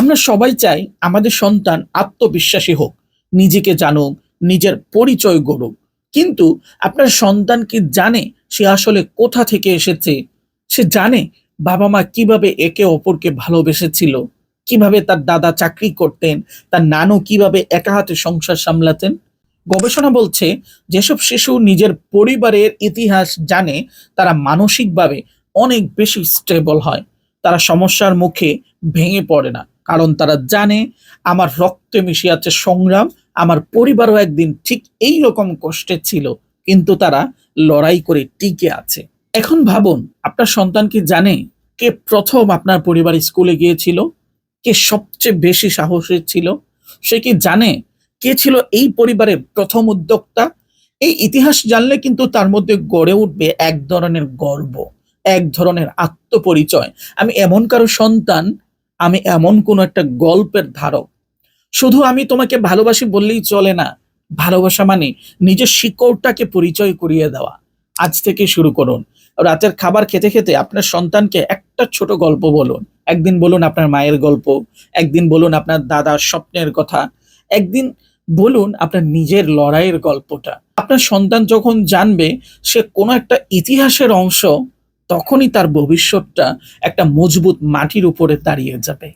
আমরা সবাই চাই আমাদের সন্তান আত্মবিশ্বাসী হোক, নিজেকে জানুক, নিজের পরিচয় গড়ুক। কিন্তু আপনার সন্তান কি জানে সে আসলে কোথা থেকে এসেছে? সে জানে বাবা মা কীভাবে একে অপরকে ভালোবেসেছিল? কীভাবে তার দাদা চাকরি করতেন? তার নানু কীভাবে একা হাতে সংসার সামলাতেন? গবেষণা বলছে, যেসব শিশু নিজের পরিবারের ইতিহাস জানে, তারা মানসিকভাবে অনেক বেশি স্টেবল হয়। তারা সমস্যার মুখে ভেঙে পড়ে না। কারণ তারা জানে আমার রক্তে মিশে আছে সংগ্রাম, আমার পরিবারও একদিন ঠিক এই রকম কষ্টে ছিল, কিন্তু তারা লড়াই করে টিকে আছে। এখন ভাবুন, আপনার সন্তান কি জানে কে প্রথম আপনার পরিবার স্কুলে গিয়েছিল, কে সবচেয়ে বেশি সাহসী ছিল? সে কি জানে কে ছিল এই পরিবারের প্রথম উদ্যোক্তা? এই ইতিহাস জানলে কিন্তু তার মধ্যে গড়ে উঠবে এক ধরনের গর্ব, এক ধরনের আত্মপরিচয়। আমি এমন কারও সন্তান আমি এমন কোনো একটা গল্পের ধারক। শুধু আমি তোমাকে ভালোবাসি বললেই চলে না। ভালোবাসা মানে নিজের শিকড়টাকে পরিচয় করিয়ে দেওয়া। আজ থেকে শুরু করুন। রাতের খাবার খেতে খেতে আপনার সন্তানকে একটা ছোট গল্প বলুন। একদিন বলুন আপনার মায়ের গল্প, একদিন বলুন আপনার দাদার স্বপ্নের কথা, একদিন বলুন আপনার নিজের লড়াইয়ের গল্পটা। আপনার সন্তান যখন জানবে, সে কোনো একটা ইতিহাসের অংশ তখনই তার ভবিষ্যৎটা একটা মজবুত মাটির উপরে দাঁড়িয়ে যাবে।